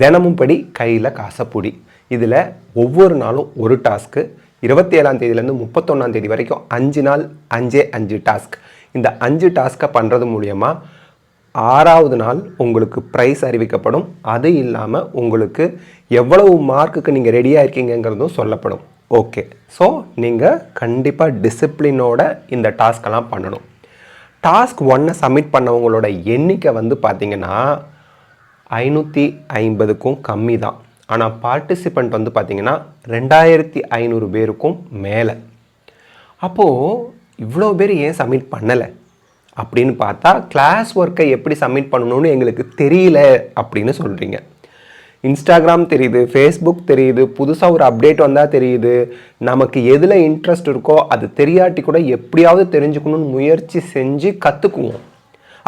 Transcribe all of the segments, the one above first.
தினமும் படி கையில் காசப்பொடி. இதில் ஒவ்வொரு நாளும் ஒரு டாஸ்க்கு இருபத்தி ஏழாம் தேதியிலேருந்து முப்பத்தொன்னாம் தேதி வரைக்கும் அஞ்சு நாள் அஞ்சே அஞ்சு டாஸ்க். இந்த அஞ்சு டாஸ்க்கை பண்ணுறது மூலியமாக ஆறாவது நாள் உங்களுக்கு ப்ரைஸ் அறிவிக்கப்படும். அது இல்லாமல் உங்களுக்கு எவ்வளவு மார்க்குக்கு நீங்கள் ரெடியாக இருக்கீங்கங்கிறதும் சொல்லப்படும். ஓகே ஸோ நீங்கள் கண்டிப்பாக டிசிப்ளினோட இந்த டாஸ்க்கெல்லாம் பண்ணணும். டாஸ்க் ஒன்னை சப்மிட் பண்ணவங்களோட எண்ணிக்கை வந்து பார்த்திங்கன்னா ஐநூற்றி ஐம்பதுக்கும் கம்மி தான் ஆனால் பார்ட்டிசிபெண்ட் வந்து பார்த்திங்கன்னா ரெண்டாயிரத்தி ஐநூறு பேருக்கும் மேலே. அப்போது இவ்வளோ பேர் ஏன் சப்மிட் பண்ணலை? அப்படின்னு பார்த்தா கிளாஸ் ஒர்க்கை எப்படி சப்மிட் பண்ணணும்னு எங்களுக்கு தெரியல அப்படின்னு சொல்கிறீங்க இன்ஸ்டாகிராம் தெரியுது ஃபேஸ்புக் தெரியுது புதுசாக ஒரு அப்டேட் வந்தால் தெரியுது. நமக்கு எதில் இன்ட்ரெஸ்ட் இருக்கோ அது தெரியாட்டி கூட எப்படியாவது தெரிஞ்சுக்கணும்னு முயற்சி செஞ்சு கற்றுக்குவோம்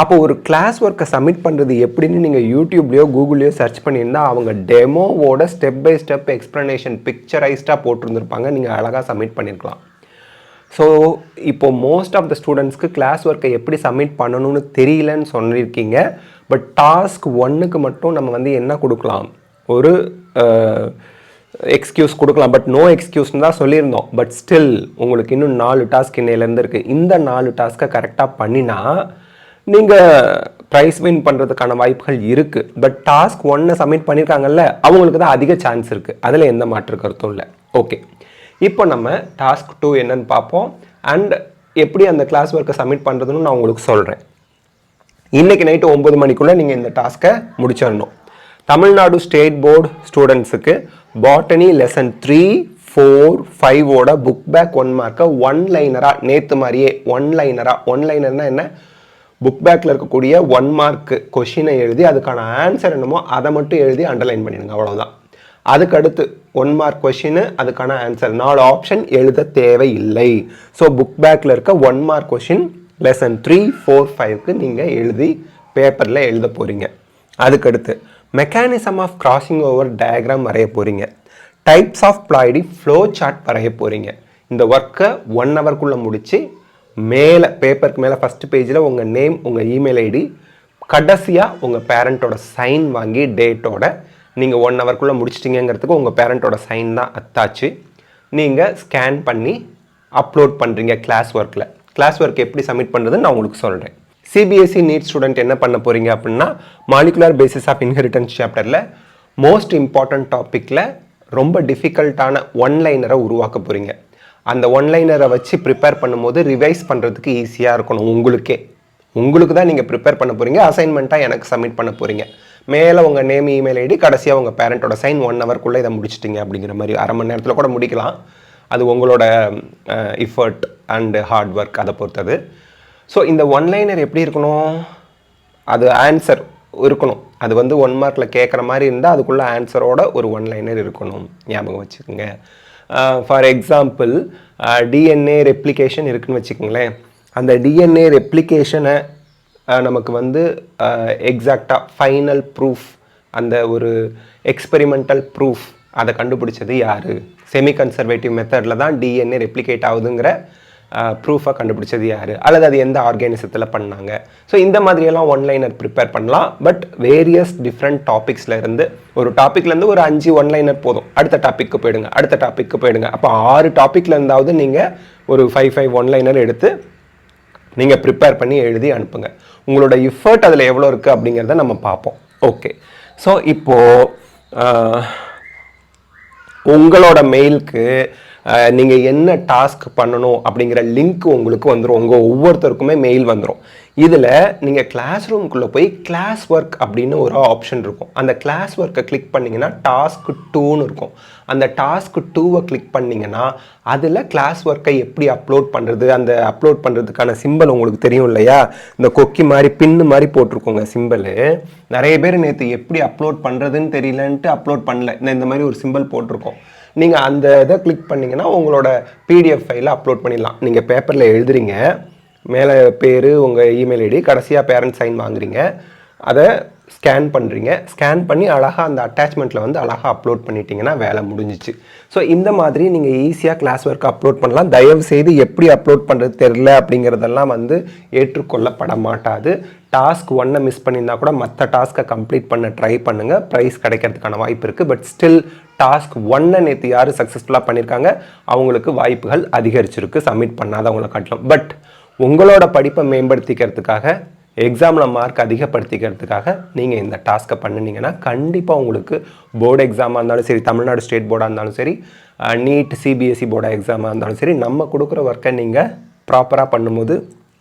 அப்போ ஒரு கிளாஸ் ஒர்க்கை சப்மிட் பண்ணுறது எப்படின்னு நீங்கள் யூடியூப்லேயோ கூகுள்லேயோ சர்ச் பண்ணியிருந்தா அவங்க டெமோவோட ஸ்டெப் பை ஸ்டெப் எக்ஸ்ப்ளனேஷன் பிக்சரைஸ்டாக போட்டிருந்துருப்பாங்க. நீங்கள் அழகாக சப்மிட் பண்ணியிருக்கலாம். ஸோ இப்போ மோஸ்ட் ஆஃப் த ஸ்டூடெண்ட்ஸ்க்கு கிளாஸ் ஒர்க்கை எப்படி சப்மிட் பண்ணணும்னு தெரியலன்னு சொல்லியிருக்கீங்க. பட் டாஸ்க் ஒன்றுக்கு மட்டும் நம்ம வந்து என்ன கொடுக்கலாம்? ஒரு எக்ஸ்கியூஸ் கொடுக்கலாம். பட் நோ எக்ஸ்கியூஸ்னு தான் சொல்லியிருந்தோம். பட் ஸ்டில் உங்களுக்கு இன்னும் நாலு டாஸ்க் இன்னையிலேருந்து இருக்குது இந்த நாலு டாஸ்க்கை கரெக்டாக பண்ணினா நீங்கள் ப்ரைஸ் வின் பண்ணுறதுக்கான வாய்ப்புகள் இருக்குது பட் டாஸ்க் ஒன்னை சப்மிட் பண்ணியிருக்காங்கல்ல அவங்களுக்கு தான் அதிக சான்ஸ் இருக்குது அதில் எந்த மாற்று கருத்தும் இல்லை. ஓகே இப்போ நம்ம டாஸ்க் டூ என்னன்னு பார்ப்போம். அண்ட் எப்படி அந்த கிளாஸ் ஒர்க்கை சப்மிட் பண்ணுறதுன்னு நான் உங்களுக்கு சொல்கிறேன் இன்றைக்கி நைட்டு ஒம்பது மணிக்குள்ளே நீங்கள் இந்த டாஸ்க்கை முடிச்சிடணும். தமிழ்நாடு ஸ்டேட் போர்டு ஸ்டூடெண்ட்ஸுக்கு பாட்டனி லெசன் த்ரீ ஃபோர் ஃபைவோட புக் பேக் ஒன் மார்க்கை ஒன் லைனராக நேற்று மாதிரியே ஒன் லைனராக ஒன் லைனர்னால் என்ன? புக் பேக்கில் இருக்கக்கூடிய ஒன் மார்க் கொஷினை எழுதி அதுக்கான ஆன்சர் என்னமோ அதை மட்டும் எழுதி அண்டர்லைன் பண்ணிடுங்க அவ்வளோதான் அதுக்கடுத்து ஒன் மார்க் கொஷின் அதுக்கான ஆன்சர் நாலு ஆப்ஷன் எழுத தேவையில்லை. ஸோ புக் பேக்கில் இருக்க one mark question lesson three four ஃபைவ்க்கு நீங்கள் எழுதி பேப்பரில் எழுத போகிறீங்க அதுக்கடுத்து mechanism of crossing over diagram வரைய போகிறீங்க types of ploidy flow chart வரைய போகிறீங்க இந்த ஒர்க்கை ஒன் ஹவர்க்குள்ளே முடித்து மேலே பேப்பருக்கு மேலே ஃபஸ்ட்டு பேஜில் உங்கள் நேம் உங்கள் இமெயில் ஐடி கடைசியாக உங்கள் பேரண்ட்டோட சைன் வாங்கி டேட்டோட நீங்கள் ஒன் ஹவர்க்குள்ளே முடிச்சிட்டிங்கிறதுக்கு உங்கள் பேரண்ட்டோட சைன் தான் அத்தாச்சு நீங்கள் ஸ்கேன் பண்ணி அப்லோட் பண்ணுறீங்க கிளாஸ் ஒர்க்கில் கிளாஸ் ஒர்க் எப்படி சப்மிட் பண்ணுறதுன்னு நான் உங்களுக்கு சொல்கிறேன் சிபிஎஸ்சி நீட் ஸ்டூடெண்ட் என்ன பண்ண போகிறீங்க அப்படின்னா மாலிகுலர் பேசிஸ் ஆஃப் இன்ஹெரிட்டன்ஸ் சாப்டரில் மோஸ்ட் இம்பார்ட்டன்ட் டாப்பிக்கில் ரொம்ப டிஃபிகல்ட்டான ஒன் லைனரை உருவாக்க போகிறீங்க அந்த ஒன் லைனரை வச்சு ப்ரிப்பேர் பண்ணும்போது ரிவைஸ் பண்ணுறதுக்கு ஈஸியாக இருக்கணும். உங்களுக்கே. உங்களுக்கு தான் நீங்கள் ப்ரிப்பேர் பண்ண போகிறீங்க அசைன்மெண்ட்டாக எனக்கு சப்மிட் பண்ண போகிறீங்க மேலே உங்கள் நேம் இமெயில் ஐடி கடைசியாக உங்கள் பேரண்ட்டோட சைன் ஒன் ஹவர்க்குள்ளே இதை முடிச்சிட்டிங்க அப்படிங்கிற மாதிரி அரை மணி நேரத்தில் கூட முடிக்கலாம். அது உங்களோட இஃபர்ட் அண்டு ஹார்ட் ஒர்க் அதை பொறுத்தது. ஸோ இந்த ஒன் லைனர் எப்படி இருக்கணும்? அது ஆன்சர் இருக்கணும். அது வந்து ஒன் மார்க்கில் கேட்குற மாதிரி இருந்தால் அதுக்குள்ளே ஆன்சரோட ஒரு ஒன் லைனர் இருக்கணும். ஞாபகம் வச்சுக்கோங்க. ஃபார் எக்ஸாம்பிள் டிஎன்ஏ ரெப்ளிகேஷன் இருக்குன்னு வச்சுக்கோங்களேன். அந்த டிஎன்ஏ ரெப்ளிகேஷனை நமக்கு வந்து எக்ஸாக்டாக ஃபைனல் ப்ரூஃப் அந்த ஒரு எக்ஸ்பெரிமெண்டல் ப்ரூஃப் அதை கண்டுபிடிச்சது யார்? செமி கன்சர்வேட்டிவ் மெத்தடில் தான் டிஎன்ஏ ரெப்ளிகேட் ஆகுதுங்கிற ப்ரூஃபாக கண்டுபிடிச்சது யார்? அல்லது அது எந்த ஆர்கானிசத்தில் பண்ணாங்க? ஸோ இந்த மாதிரியெல்லாம் ஒன்லைனர் ப்ரிப்பேர் பண்ணலாம். பட் வேரியஸ் டிஃப்ரெண்ட் டாபிக்ஸில் இருந்து ஒரு டாப்பிக்லேருந்து ஒரு அஞ்சு ஒன்லைனர் போதும். அடுத்த டாப்பிக்கு போயிடுங்க அடுத்த டாப்பிக்கு போயிடுங்க. அப்போ ஆறு டாப்பிக்கில் இருந்தாவது நீங்கள் ஒரு ஃபைவ் ஃபைவ் ஒன்லைனர் எடுத்து நீங்கள் ப்ரிப்பேர் பண்ணி எழுதி அனுப்புங்க. உங்களோட இஃபர்ட் அதில் எவ்வளோ இருக்குது அப்படிங்கிறத நம்ம பார்ப்போம். ஓகே ஸோ இப்போது உங்களோட மெயிலுக்கு நீங்கள் என்ன டாஸ்க் பண்ணணும் அப்படிங்கிற லிங்க் உங்களுக்கு வந்துடும் உங்கள் ஒவ்வொருத்தருக்குமே மெயில் வந்துடும் இதில் நீங்கள் கிளாஸ் ரூம்குள்ளே போய் கிளாஸ் ஒர்க் அப்படின்னு ஒரு ஆப்ஷன் இருக்கும். அந்த கிளாஸ் ஒர்க்கை கிளிக் பண்ணிங்கன்னா டாஸ்க் டூன்னு இருக்கும். அந்த டாஸ்க் டூவை கிளிக் பண்ணிங்கன்னா அதில் கிளாஸ் ஒர்க்கை எப்படி அப்லோட் பண்ணுறது அந்த அப்லோட் பண்ணுறதுக்கான சிம்பிள் உங்களுக்கு தெரியும் இல்லையா? இந்த கொக்கி மாதிரி பின்னு மாதிரி போட்டிருக்கோங்க சிம்பிள் நிறைய பேர் நேற்று எப்படி அப்லோட் பண்ணுறதுன்னு தெரியலன்ட்டு அப்லோட் பண்ணல. இந்த இந்த மாதிரி ஒரு சிம்பிள் போட்டிருக்கோம். நீங்கள் அந்த இதை கிளிக் பண்ணிங்கன்னா உங்களோட பிடிஎஃப் ஃபைலை அப்லோட் பண்ணிடலாம். நீங்கள் பேப்பரில் எழுதுறீங்க. மேலே பேர் உங்கள் இமெயில் ஐடி கடைசியாக பேரண்ட் சைன் வாங்குறீங்க. அதை ஸ்கேன் பண்ணுறீங்க ஸ்கேன் பண்ணி அழகாக அந்த அட்டாச்மெண்ட்டில் வந்து அழகாக அப்லோட் பண்ணிட்டீங்கன்னா வேலை முடிஞ்சிச்சு. ஸோ இந்த மாதிரி நீங்கள் ஈஸியாக கிளாஸ் ஒர்க் அப்லோட் பண்ணலாம். தயவு செய்து எப்படி அப்லோட் பண்ணுறது தெரில அப்படிங்கிறதெல்லாம் வந்து ஏற்றுக்கொள்ளப்பட மாட்டாது. டாஸ்க் ஒன்னை மிஸ் பண்ணியிருந்தா கூட மற்ற டாஸ்க்கை கம்ப்ளீட் பண்ண ட்ரை பண்ணுங்கள் ப்ரைஸ் கிடைக்கிறதுக்கான வாய்ப்பு இருக்குது பட் ஸ்டில் டாஸ்க் ஒன்னை நேற்று யார் சக்ஸஸ்ஃபுல்லாக பண்ணியிருக்காங்க? அவங்களுக்கு வாய்ப்புகள் அதிகரிச்சிருக்கு. சப்மிட் பண்ணாதவங்களை காட்டலாம். பட் உங்களோட படிப்பை மேம்படுத்திக்கிறதுக்காக எக்ஸாமில் மார்க் அதிகப்படுத்திக்கிறதுக்காக நீங்கள் இந்த டாஸ்க்கை பண்ணினீங்கன்னா கண்டிப்பாக உங்களுக்கு போர்டு எக்ஸாமாக இருந்தாலும் சரி தமிழ்நாடு ஸ்டேட் போர்டாக இருந்தாலும் சரி நீட் சிபிஎஸ்சி போர்டாக எக்ஸாமாக இருந்தாலும் சரி நம்ம கொடுக்குற ஒர்க்கை நீங்கள் ப்ராப்பராக பண்ணும்போது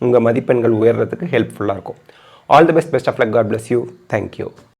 உங்கள் மதிப்பெண்கள் உயர்றதுக்கு ஹெல்ப்ஃபுல்லாக இருக்கும். All the best best of luck God bless you thank you